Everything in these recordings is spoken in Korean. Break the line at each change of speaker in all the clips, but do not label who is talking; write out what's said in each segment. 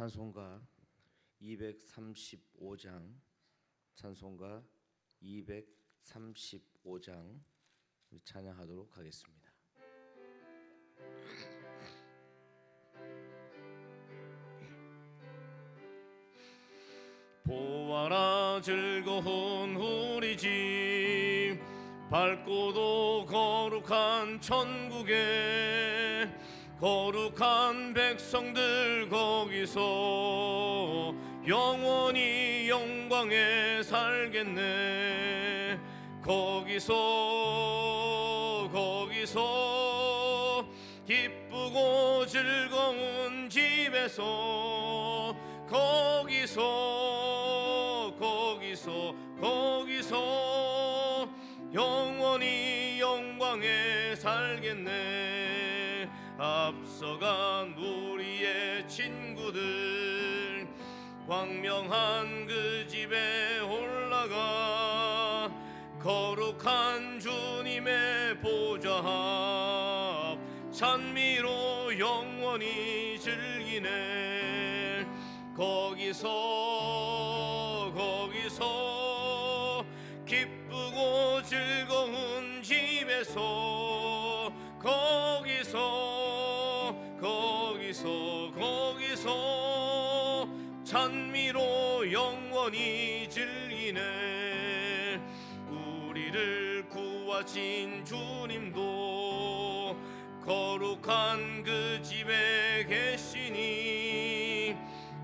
찬송가 235장 찬송가 235장 찬양하도록 하겠습니다. 보아라 즐거운 우리 집 밝고도 거룩한 천국에 거룩한 백성들 거기서 영원히 영광에 살겠네. 거기서 거기서 기쁘고 즐거운 집에서 거기서 거기서 거기서 영원히 영광에 살겠네 앞서간 우리의 친구들 광명한 그 집에 올라가 거룩한 주님의 보좌 앞 찬미로 영원히 즐기네. 거기서 거기서 기쁘고 즐거운 집에서 영원히 즐기네. 우리를 구하신 주님도 거룩한 그 집에 계시니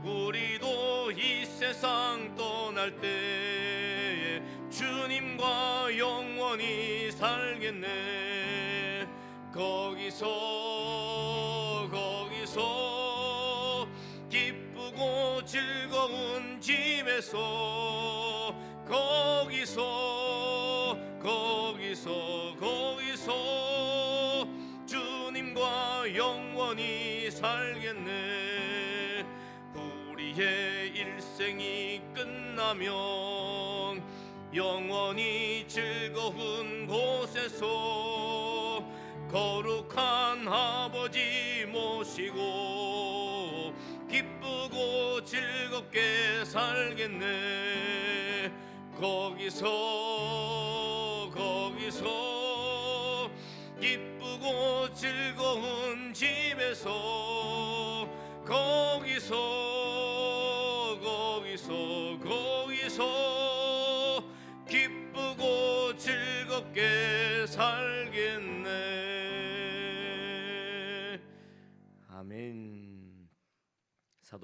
우리도 이 세상 떠날 때에 주님과 영원히 살겠네. 거기서 거기서 기쁘고 즐거운 집에서 거기서 거기서 거기서 주님과 영원히 살겠네. 우리의 일생이 끝나면 영원히 즐거운 곳에서 거룩한 아버지 모시고 즐겁게 살겠네. 거기서 거기서 기쁘고 즐거운 집에서 거기서 거기서 거기서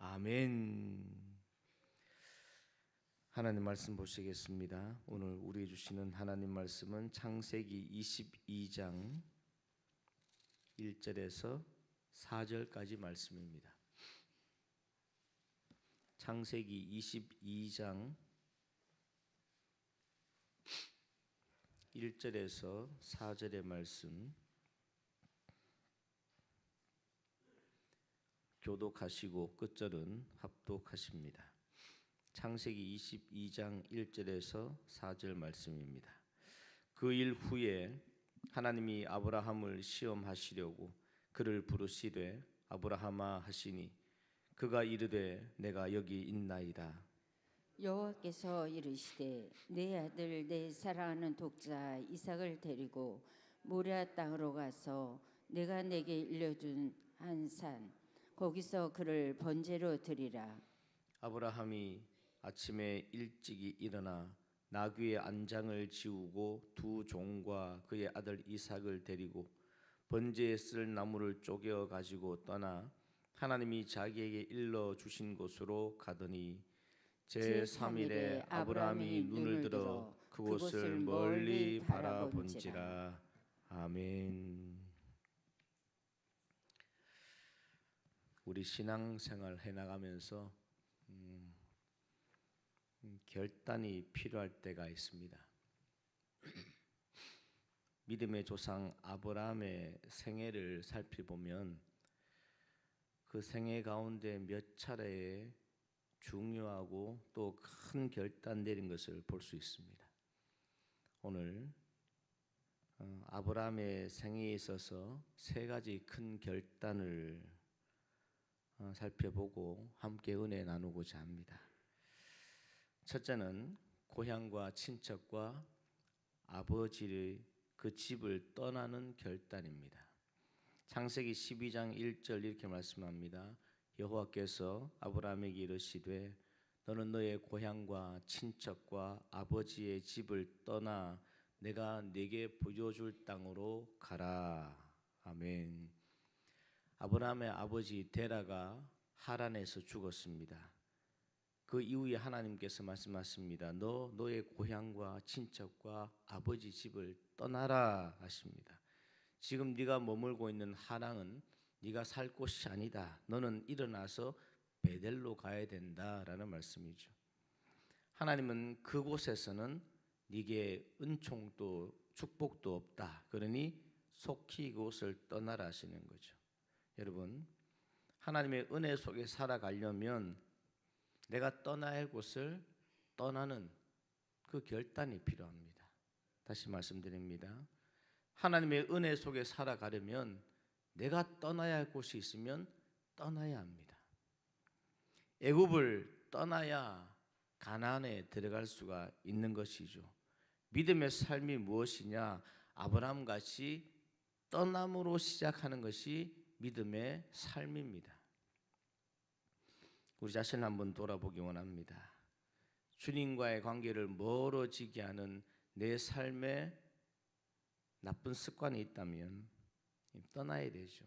아멘. 하나님 말씀 보시겠습니다. 오늘 우리 주시는 하나님 말씀은 창세기 22장 1절에서 4절까지 말씀입니다. 창세기 22장 1절에서 4절의 말씀 교독하시고 끝절은 합독하십니다. 창세기 22장 1절에서 4절 말씀입니다. 그 일 후에 하나님이 아브라함을 시험하시려고 그를 부르시되 아브라함아 하시니 그가 이르되 내가 여기 있나이다.
여호와께서 이르시되 내 아들 내 사랑하는 독자 이삭을 데리고 모리아 땅으로 가서 내가 내게 일려준 한 산 거기서 그를 번제로 드리라.
아브라함이 아침에 일찍이 일어나 나귀의 안장을 지우고 두 종과 그의 아들 이삭을 데리고 번제에 쓸 나무를 쪼개어 가지고 떠나 하나님이 자기에게 일러 주신 곳으로 가더니 제 3일에 아브라함이 눈을 들어 그곳을 멀리 바라본지라. 아멘. 우리 신앙생활 해나가면서 음, 음, 결단이 필요할 때가 있습니다. 믿음의 조상 아브라함의 생애를 살펴보면 그 생애 가운데 몇 차례의 중요하고 또 큰 결단 내린 것을 볼 수 있습니다. 오늘 어, 아브라함의 생애에 있어서 세 가지 큰 결단을 어, 살펴보고 함께 은혜 나누고자 합니다. 첫째는 고향과 친척과 아버지의 그 집을 떠나는 결단입니다. 창세기 12장 1절 이렇게 말씀합니다. 여호와께서 아브라함에게 이르시되 너는 너의 고향과 친척과 아버지의 집을 떠나 내가 네게 보여줄 땅으로 가라. 아멘. 아브라함의 아버지 데라가 하란에서 죽었습니다. 그 이후에 하나님께서 말씀하십니다. 너 너의 고향과 친척과 아버지 집을 떠나라 하십니다. 지금 네가 머물고 있는 하랑은 네가 살 곳이 아니다. 너는 일어나서 베델로 가야 된다라는 말씀이죠. 하나님은 그곳에서는 네게 은총도 축복도 없다. 그러니 속히 그곳을 떠나라 하시는 거죠. 여러분, 하나님의 은혜 속에 살아가려면 내가 떠나야 할 곳을 떠나는 그 결단이 필요합니다. 다시 말씀드립니다. 하나님의 은혜 속에 살아가려면 내가 떠나야 할 곳이 있으면 떠나야 합니다. 애굽을 떠나야 가나안에 들어갈 수가 있는 것이죠. 믿음의 삶이 무엇이냐? 아브라함 같이 떠남으로 시작하는 것이 믿음의 삶입니다. 우리 자신 한번 돌아보기 원합니다. 주님과의 관계를 멀어지게 하는 내 삶에 나쁜 습관이 있다면 떠나야 되죠.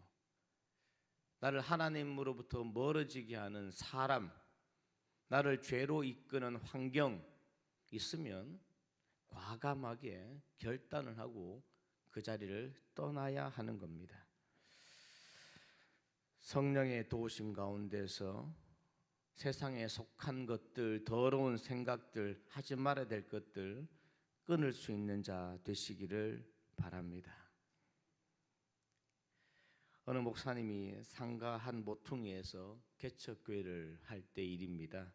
나를 하나님으로부터 멀어지게 하는 사람, 나를 죄로 이끄는 환경 있으면 과감하게 결단을 하고 그 자리를 떠나야 하는 겁니다. 성령의 도우심 가운데서 세상에 속한 것들, 더러운 생각들, 하지 말아야 될 것들 끊을 수 있는 자 되시기를 바랍니다. 어느 목사님이 상가 한 모퉁이에서 개척교회를 할 때 일입니다.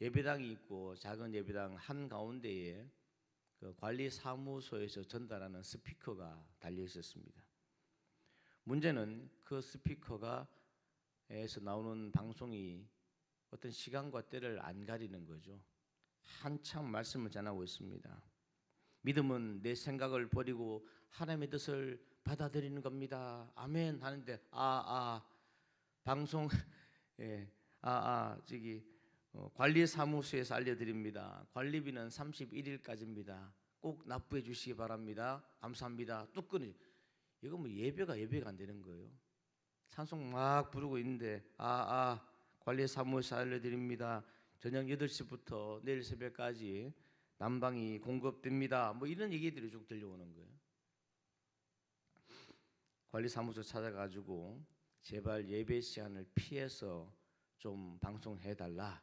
예배당이 있고 작은 예배당 한 가운데에 그 관리 사무소에서 전달하는 스피커가 달려 있었습니다. 문제는 그 스피커가 에서 나오는 방송이 어떤 시간과 때를 안 가리는 거죠. 한참 말씀을 전하고 있습니다. 믿음은 내 생각을 버리고 하나님의 뜻을 받아들이는 겁니다. 아멘 하는데 아아 방송 예, 아 아 저기 어, 관리 사무소에서 알려드립니다. 관리비는 31일까지입니다. 꼭 납부해 주시기 바랍니다. 감사합니다. 뚝 끊이. 이거 뭐 예배가 예배가 안 되는 거예요. 찬송 막 부르고 있는데 아아 관리 사무소 알려드립니다. 저녁 8시부터 내일 새벽까지 난방이 공급됩니다. 뭐 이런 얘기들이 쭉 들려오는 거예요. 관리사무소 찾아가지고 제발 예배 시간을 피해서 좀 방송해 달라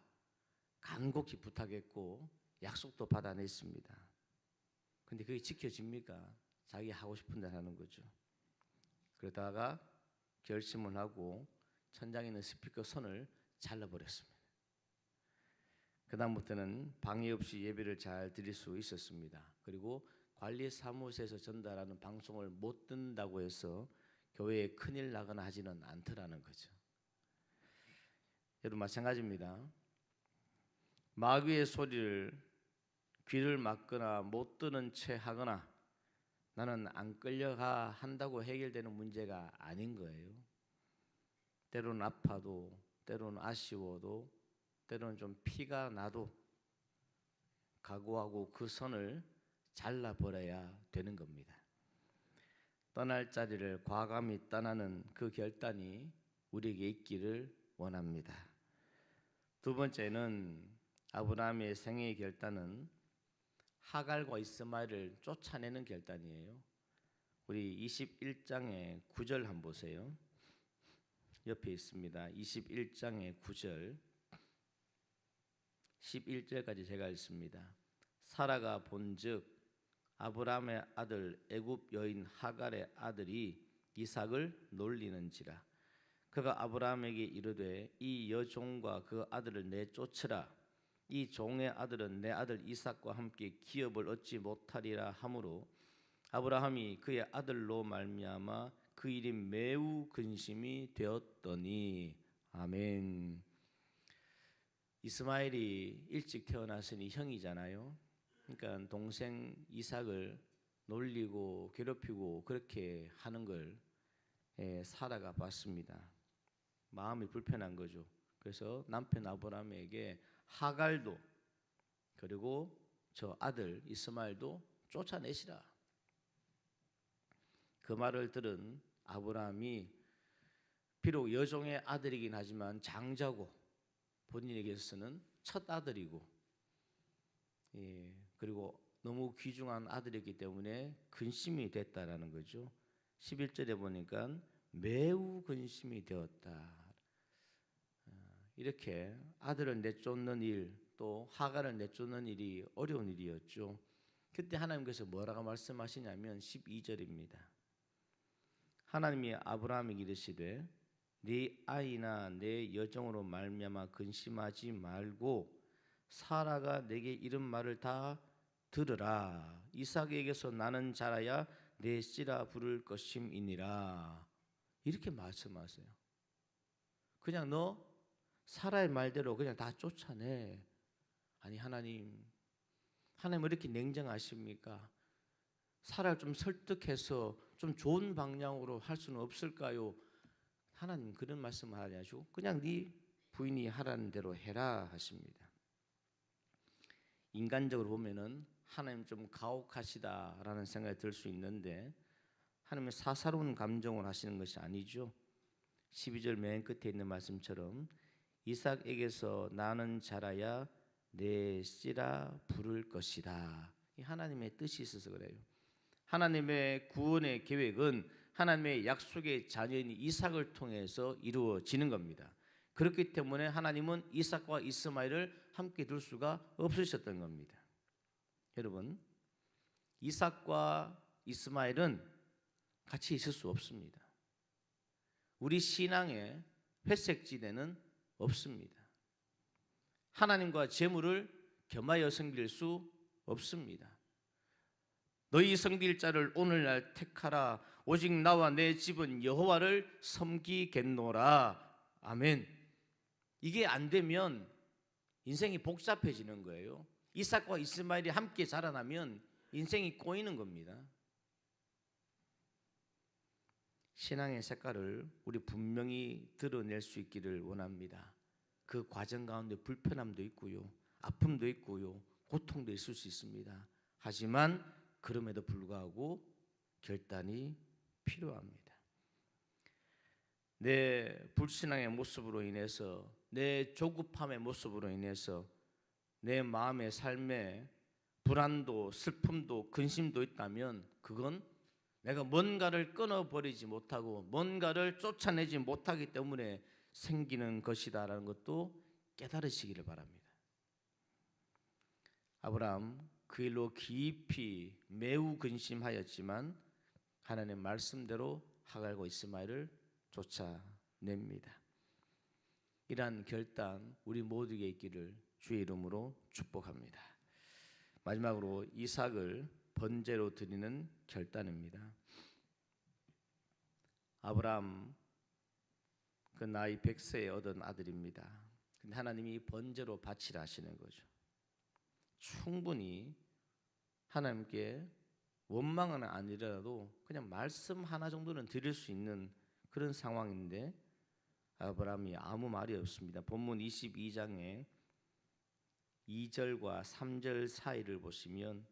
간곡히 부탁했고 약속도 받아냈습니다. 근데 그게 지켜집니까? 자기 하고 싶은 대로 하는 거죠. 그러다가 결심을 하고 천장에 있는 스피커 선을 잘라버렸습니다. 그다음부터는 방해 없이 예배를 잘 드릴 수 있었습니다. 그리고 관리 사무소에서 전달하는 방송을 못 듣는다고 해서 교회에 큰일 나거나 하지는 않더라는 거죠. 여러분 마찬가지입니다. 마귀의 소리를 귀를 막거나 못 듣는 채 하거나 나는 안 끌려가 한다고 해결되는 문제가 아닌 거예요. 때로는 아파도 때로는 아쉬워도 때로는 좀 피가 나도 각오하고 그 선을 잘라 버려야 되는 겁니다. 떠날 자리를 과감히 떠나는 그 결단이 우리에게 있기를 원합니다. 두 번째는 아브라함의 생애의 결단은 하갈과 이스마엘을 쫓아내는 결단이에요. 우리 21장의 9절 한번 보세요. 옆에 있습니다. 21장의 9절 11절까지 제가 읽습니다. 사라가 본즉 아브라함의 아들 애굽 여인 하갈의 아들이 이삭을 놀리는지라 그가 아브라함에게 이르되 이 여종과 그 아들을 내쫓으라 이 종의 아들은 내 아들 이삭과 함께 기업을 얻지 못하리라 하므로 아브라함이 그의 아들로 말미암아 그 일이 매우 근심이 되었더니 아멘. 이스마엘이 일찍 태어났으니 형이잖아요. 그러니까 동생 이삭을 놀리고 괴롭히고 그렇게 하는 걸 예, 사라가 봤습니다. 마음이 불편한 거죠. 그래서 남편 아브라함에게 하갈도 그리고 저 아들 이스마엘도 쫓아내시라. 그 말을 들은 아브라함이 비록 여종의 아들이긴 하지만 장자고 본인에게서는 첫 아들이고 예, 그리고 너무 귀중한 아들이기 때문에 근심이 됐다라는 거죠. 11절에 보니까 매우 근심이 되었다. 아, 이렇게 아들을 내쫓는 일, 또 하가를 내쫓는 일이 어려운 일이었죠. 그때 하나님께서 뭐라고 말씀하시냐면 12절입니다. 하나님이 아브라함에게 이르시되 네 아이나 내 여정으로 말미암아 근심하지 말고 사라가 내게 이런 말을 다 들으라 이삭에게서 나는 자라야 내 씨라 부를 것임이니라 이렇게 말씀하세요. 그냥 너 사라의 말대로 그냥 다 쫓아내. 아니 하나님, 하나님 왜 이렇게 냉정하십니까? 사라를 좀 설득해서 좀 좋은 방향으로 할 수는 없을까요? 하나님 그런 말씀을 하지 않으시고 그냥 네 부인이 하라는 대로 해라 하십니다. 인간적으로 보면은 하나님 좀 가혹하시다라는 생각이 들 수 있는데 하나님의 사사로운 감정을 하시는 것이 아니죠. 12절 맨 끝에 있는 말씀처럼 이삭에게서 나는 자라야 내 씨라 부를 것이다. 이 하나님의 뜻이 있어서 그래요. 하나님의 구원의 계획은 하나님의 약속의 자녀인 이삭을 통해서 이루어지는 겁니다. 그렇기 때문에 하나님은 이삭과 이스마엘을 함께 둘 수가 없으셨던 겁니다. 여러분, 이삭과 이스마엘은 같이 있을 수 없습니다. 우리 신앙의 회색 지대는 없습니다. 하나님과 재물을 겸하여 섬길 수 없습니다. 너희 섬길 자를 오늘날 택하라. 오직 나와 내 집은 여호와를 섬기겠노라. 아멘. 이게 안 되면 인생이 복잡해지는 거예요. 이삭과 이스마엘이 함께 자라나면 인생이 꼬이는 겁니다. 신앙의 색깔을 우리 분명히 드러낼 수 있기를 원합니다. 그 과정 가운데 불편함도 있고요. 아픔도 있고요. 고통도 있을 수 있습니다. 하지만 그럼에도 불구하고 결단이 필요합니다. 내 불신앙의 모습으로 인해서 내 조급함의 모습으로 인해서 내 마음의 삶에 불안도 슬픔도 근심도 있다면 그건 내가 뭔가를 끊어버리지 못하고 뭔가를 쫓아내지 못하기 때문에 생기는 것이다라는 것도 깨달으시기를 바랍니다. 아브라함 그 일로 깊이 매우 근심하였지만 하나님 말씀대로 하갈과 이스마엘을 쫓아냅니다. 이러한 결단 우리 모두에게 있기를 주의 이름으로 축복합니다. 마지막으로 이삭을 번제로 드리는 결단입니다. 아브라함 그 나이 100세에 얻은 아들입니다. 근데 하나님이 번제로 바치라 하시는 거죠. 충분히 하나님께 원망은 아니라도 그냥 말씀 하나 정도는 드릴 수 있는 그런 상황인데 아브라함이 아무 말이 없습니다. 본문 22장에 2절과 3절 사이를 보시면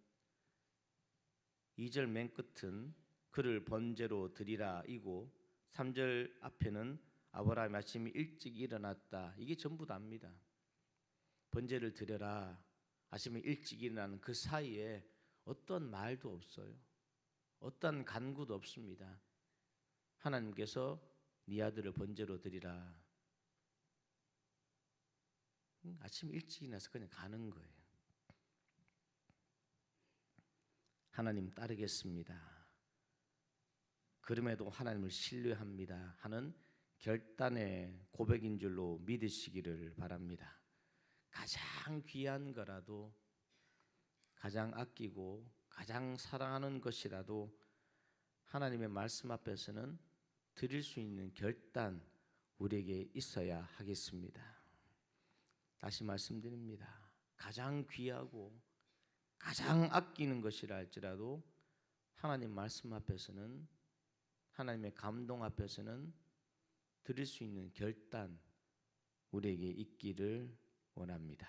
2절 맨 끝은 그를 번제로 드리라 이고 3절 앞에는 아브라함이 아침에 일찍 일어났다. 이게 전부 다입니다. 번제를 드려라. 아침에 일찍 일어나는 그 사이에 어떤 말도 없어요. 어떤 간구도 없습니다. 하나님께서 네 아들을 번제로 드리라. 음, 아침 일찍 일어나서 그냥 가는 거예요. 하나님 따르겠습니다. 그럼에도 하나님을 신뢰합니다 하는 결단의 고백인 줄로 믿으시기를 바랍니다. 가장 귀한 거라도 가장 아끼고 가장 사랑하는 것이라도 하나님의 말씀 앞에서는 드릴 수 있는 결단 우리에게 있어야 하겠습니다. 다시 말씀드립니다. 가장 귀하고 가장 아끼는 것이라 할지라도 하나님 말씀 앞에서는 하나님의 감동 앞에서는 드릴 수 있는 결단 우리에게 있기를 원합니다.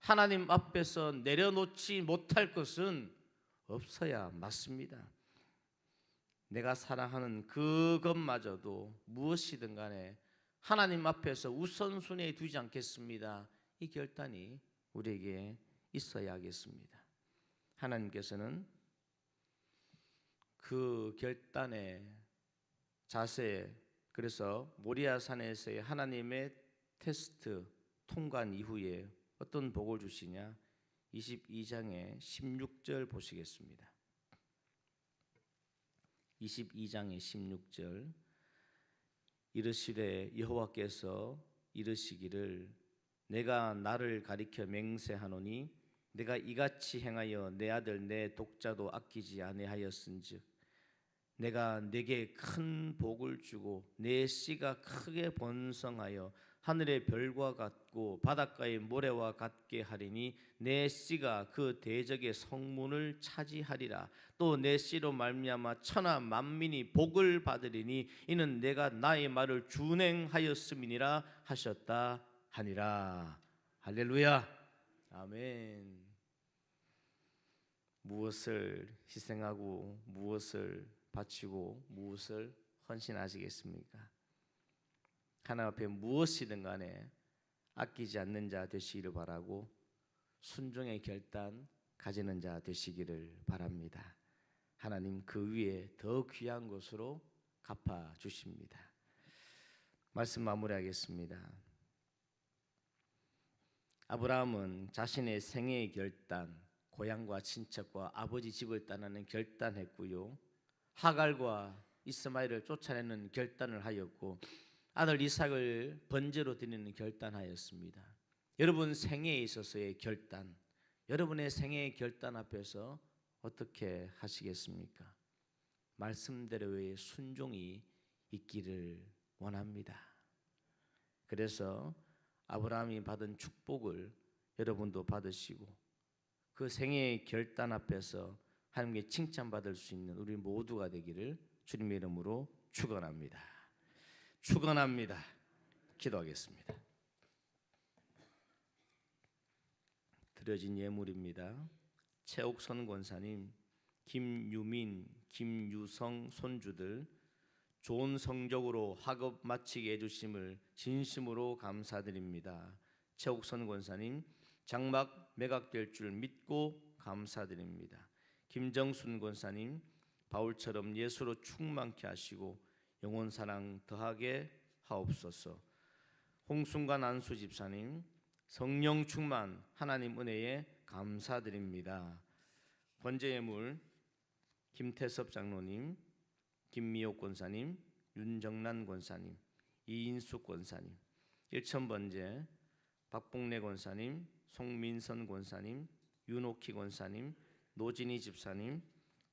하나님 앞에서 내려놓지 못할 것은 없어야 맞습니다. 내가 사랑하는 그것마저도 무엇이든 간에 하나님 앞에서 우선순위에 두지 않겠습니다. 이 결단이 우리에게 있어야 하겠습니다. 하나님께서는 그 결단의 자세 그래서 모리아 산에서의 하나님의 테스트 통관 이후에 어떤 복을 주시냐 22장의 16절 보시겠습니다. 22장의 16절 이르시되 여호와께서 이르시기를 내가 나를 가리켜 맹세하노니 내가 이같이 행하여 내 아들 내 독자도 아끼지 아니하였은즉 내가 내게 큰 복을 주고 내 씨가 크게 번성하여 하늘의 별과 같고 바닷가의 모래와 같게 하리니 내 씨가 그 대적의 성문을 차지하리라. 또 내 씨로 말미암아 천하 만민이 복을 받으리니 이는 내가 나의 말을 준행하였음이니라 하셨다 하니라. 할렐루야 아멘 무엇을 희생하고 무엇을 바치고 무엇을 헌신하시겠습니까? 하나님 앞에 무엇이든 간에 아끼지 않는 자 되시기를 바라고 순종의 결단 가지는 자 되시기를 바랍니다. 하나님 그 위에 더 귀한 것으로 갚아 주십니다. 말씀 마무리하겠습니다. 아브라함은 자신의 생애의 결단, 고향과 친척과 아버지 집을 떠나는 결단했고요. 하갈과 이스마엘을 쫓아내는 결단을 하였고 아들 이삭을 번제로 드리는 결단하였습니다. 여러분 생애에 있어서의 결단, 여러분의 생애의 결단 앞에서 어떻게 하시겠습니까? 말씀대로의 순종이 있기를 원합니다. 그래서 아브라함이 받은 축복을 여러분도 받으시고 그 생애의 결단 앞에서 하나님께 칭찬받을 수 있는 우리 모두가 되기를 주님의 이름으로 축원합니다. 축원합니다. 기도하겠습니다. 드려진 예물입니다. 최옥선 권사님, 김유민, 김유성 손주들 좋은 성적으로 학업 마치게 해주심을 진심으로 감사드립니다. 최옥선 권사님, 장막 매각될 줄 믿고 감사드립니다. 김정순 권사님, 바울처럼 예수로 충만케 하시고 영원 사랑 더하게 하옵소서. 홍순관 안수 집사님, 성령 충만 하나님 은혜에 감사드립니다. 번제예물 김태섭 장로님, 김미옥 권사님, 윤정란 권사님, 이인숙 권사님, 일천번제 박봉래 권사님, 송민선 권사님, 윤옥희 권사님, 노진희 집사님,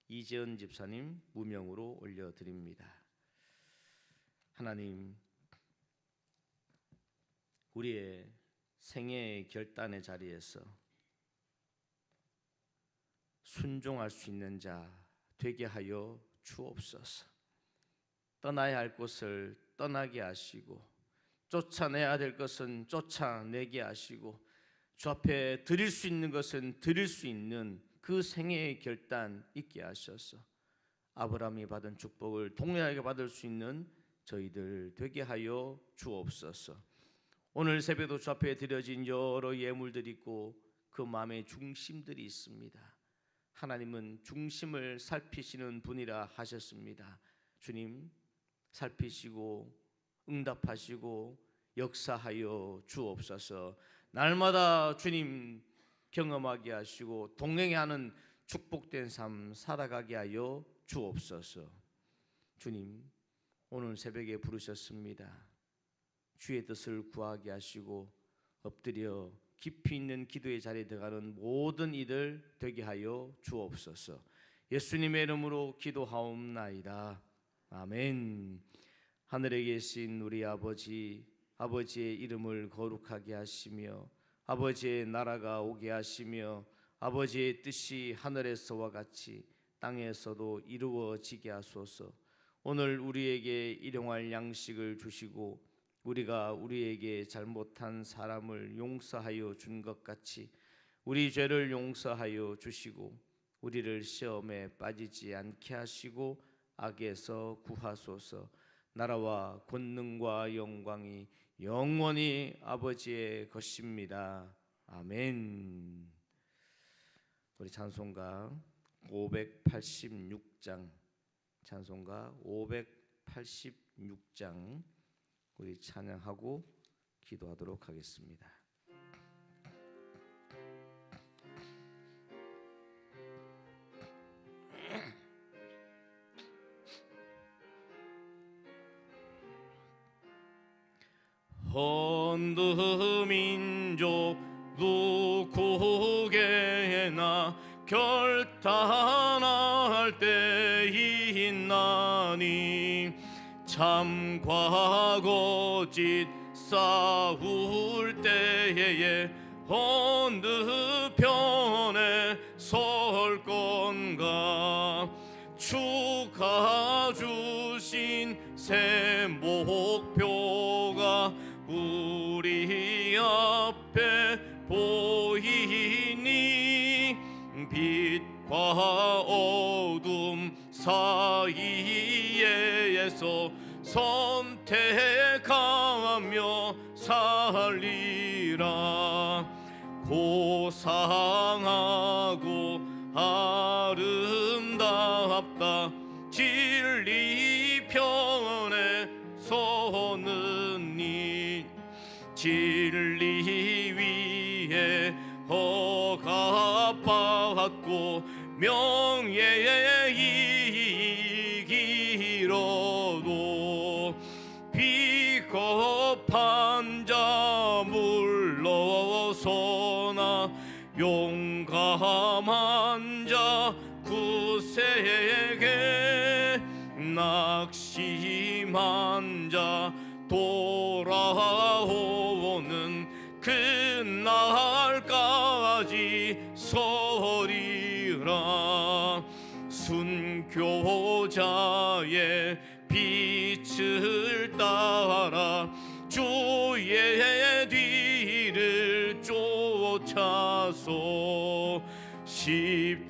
이재은 집사님 무명으로 올려드립니다. 하나님, 우리의 생애의 결단의 자리에서 순종할 수 있는 자 되게 하여 주옵소서. 떠나야 할 곳을 떠나게 하시고 쫓아내야 될 것은 쫓아내게 하시고 주 앞에 드릴 수 있는 것은 드릴 수 있는 그 생애의 결단 있게 하셔서 아브라함이 받은 축복을 동일하게 받을 수 있는 저희들 되게 하여 주옵소서. 오늘 새벽도 주 앞에 드려진 여러 예물들이 있고 그 마음의 중심들이 있습니다. 하나님은 중심을 살피시는 분이라 하셨습니다. 주님 살피시고 응답하시고 역사하여 주옵소서. 날마다 주님 경험하게 하시고 동행하는 축복된 삶 살아가게 하여 주옵소서. 주님 오늘 새벽에 부르셨습니다. 주의 뜻을 구하게 하시고 엎드려 깊이 있는 기도의 자리에 들어가는 모든 이들 되게 하여 주옵소서. 예수님의 이름으로 기도하옵나이다. 아멘. 하늘에 계신 우리 아버지, 아버지의 이름을 거룩하게 하시며 아버지의 나라가 오게 하시며 아버지의 뜻이 하늘에서와 같이 땅에서도 이루어지게 하소서. 오늘 우리에게 일용할 양식을 주시고 우리가 우리에게 잘못한 사람을 용서하여 준 것 같이 우리 죄를 용서하여 주시고 우리를 시험에 빠지지 않게 하시고 악에서 구하소서. 나라와 권능과 영광이 영원히 아버지의 것입니다. 아멘. 우리 찬송가 586장 찬송가 586장 우리 찬양하고 기도하도록 하겠습니다. 헌드 민족 누구게나 결단할 때 있나니 참 과거 짓 싸울 때에 어느 편에 설 건가? 주가 주신 새 목표가 우리 앞에 보이니? 빛과 어둠 사이에서 선택하며 살리라. 고상하고 아름답다. 진리 편에 서는 이 진리 위에 허가받고 명예의 용감한 자 구세에게 낙심한 자 돌아오는 그날까지 서리라. 순교자의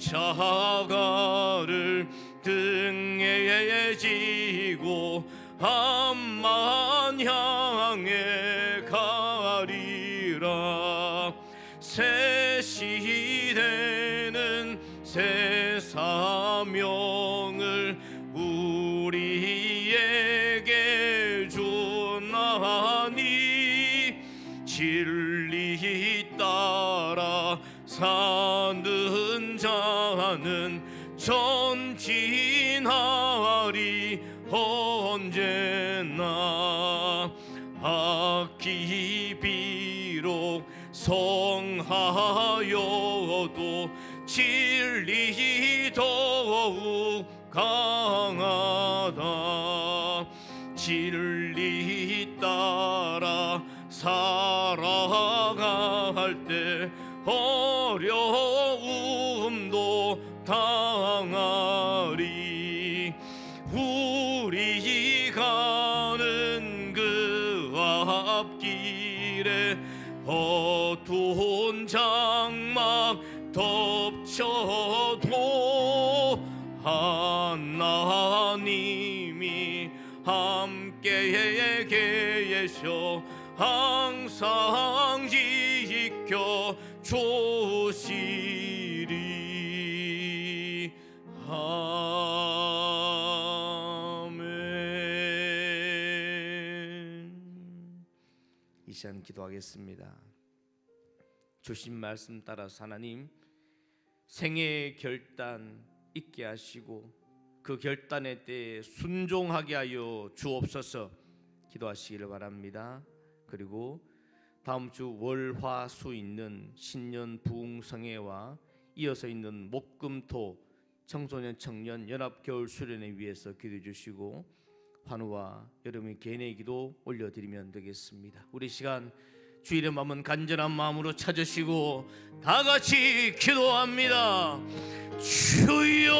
십자가를 등에 지고 암만 향해 가리라. 새 시대는 새 사명을 우리에게 주나니 진리 따라 사는 자는 전진하리 언제나 악기 비록 성하여도 진리 더욱 강하다. 진리 따라 살아갈 때 덮쳐도 하나님이 함께 계셔 항상 지켜 주시리. 아멘. 이 시간 기도하겠습니다. 주신 말씀 따라서 하나님 생애의 결단 있게 하시고 그 결단에 대해 순종하게 하여 주옵소서 기도하시기를 바랍니다. 그리고 다음 주 월화수 있는 신년 부흥성회와 이어서 있는 목금토 청소년 청년 연합 겨울 수련회 위해서 기도해 주시고 환우와 여러분의 개인의 기도 올려드리면 되겠습니다. 우리 시간 주일의 마음은 간절한 마음으로 찾으시고 다 같이 기도합니다. 주여